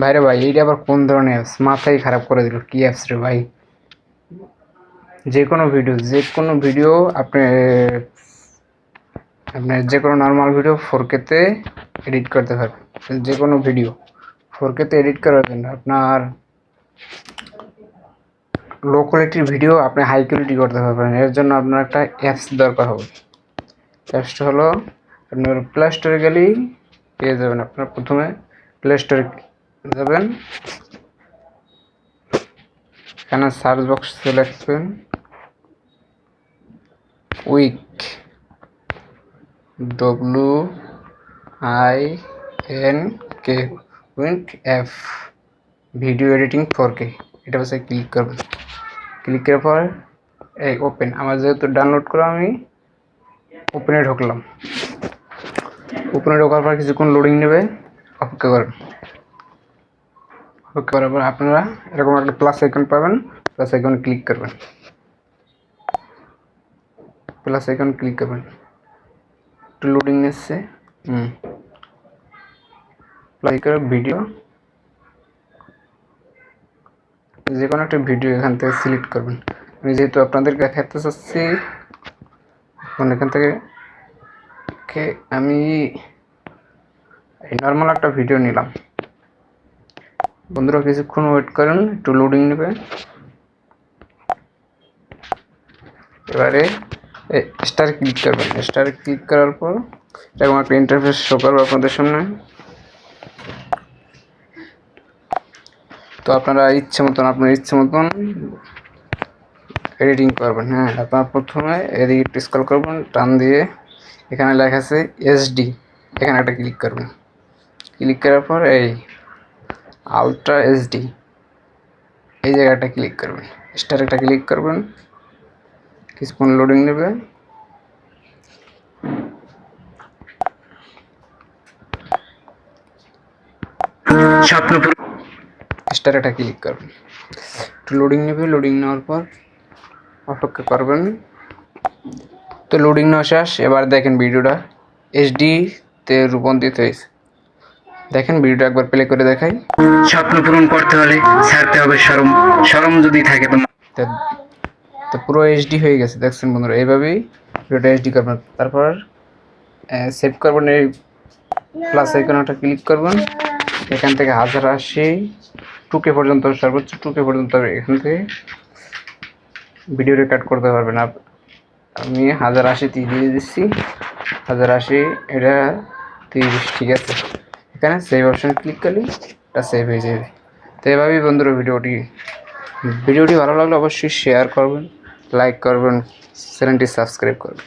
ভাইরে ভাই, এইটা আবার কোন ধরনের অ্যাপস মাথাই খারাপ করে দিল, কি অ্যাপস রে ভাই? যে কোনো ভিডিও যে কোনো ভিডিও আপনি আপনি যে কোনো নর্মাল ভিডিও ফোর কেতে এডিট করতে পারবেন। যে কোনো ভিডিও ফোর কেতে এডিট করার জন্য আপনার লো কোয়ালিটির ভিডিও আপনি হাই কোয়ালিটি করতে পারবেন। এর জন্য আপনার একটা অ্যাপস দরকার হবে। অ্যাপসটা হলো, আপনার প্লে স্টোরে গেলেই পেয়ে যাবেন। আপনার প্রথমে প্লে স্টোরে যাবেন। এখানে সার্চ বক্স সিলেক্ট করবেন wink W I N K wink F video editing four K এটা পাশে ক্লিক করবেন। ক্লিক করার পর, এই ওপেন আমার যেহেতু ডাউনলোড করা আমি ওপেনে ঢুকলাম। ওপেনে ঢোকার পর কিছুক্ষণ লোডিং নেবে। অপেক্ষা করেন করার পর আপনারা এরকম একটা প্লাস আইকন পাবেন প্লাস আইকন ক্লিক করবেন। প্লাস আইকন ক্লিক করবেন। একটু লোডিং এসছে হুম। করে ভিডিও যে কোনো একটা ভিডিও এখান থেকে সিলেক্ট করবেন। আমি যেহেতু আপনাদেরকে দেখাতে চাচ্ছি, এখন এখান থেকে আমি নর্মাল একটা ভিডিও নিলাম। বন্ধুরা কিছুক্ষণ ওয়েট করেন, একটু লোডিং নেবে। এবারে স্টার ক্লিক করবেন। স্টার ক্লিক করার পর, এরকম একটা ইন্টারফেস শো করব আপনাদের সামনে। তো আপনারা ইচ্ছে মতন, আপনার ইচ্ছে মতন এডিটিং করবেন। হ্যাঁ আপনার প্রথমে এদিকে স্কল করবেন, টান দিয়ে এখানে লেখা আছে এসডি এখানে একটা ক্লিক করবেন। ক্লিক করার পর, এই আলট্রা এসডি এই জায়গাটা ক্লিক করবেন। স্টার একটা ক্লিক করবেন। কিছুক্ষণ লোডিং নেবে। স্বপ্নপুর স্টার একটা ক্লিক করবেন। একটু লোডিং নেবে। লোডিং নেওয়ার পর অপেক্ষা করবেন। তো লোডিং নেওয়া শেষ। এবার দেখেন ভিডিওটা এইচডিতে রূপান্তরিত হয়েছে। দেখেন ভিডিওটা একবার প্লে করে দেখাই। স্বপ্ন পূরণ করতে হলে ছাড়তে হবে সরম। সরম যদি থাকে তো তো পুরো এইচডি হয়ে গেছে দেখছেন বন্ধুরা? এইভাবেই ভিডিওটা এইচডি করবেন। তারপর সেভ করবেন এই প্লাস আইকনটা ক্লিক করবেন। এখান থেকে হাজার আশি টুকে পর্যন্ত সর্বোচ্চ টুকে পর্যন্ত এখান থেকে ভিডিও রেকর্ড করতে পারবেন। আপ- আমি হাজার আশি দিয়ে দিচ্ছি। হাজার আশি এটা তিরিশ ঠিক আছে? এখানে সেভ অপশন ক্লিক করলেই এটা সেভ হয়ে যাবে। তো এভাবেই বন্ধুরা ভিডিওটি ভিডিওটি ভালো লাগলে অবশ্যই শেয়ার করবেন লাইক করবেন চ্যানেলটি সাবস্ক্রাইব করবেন।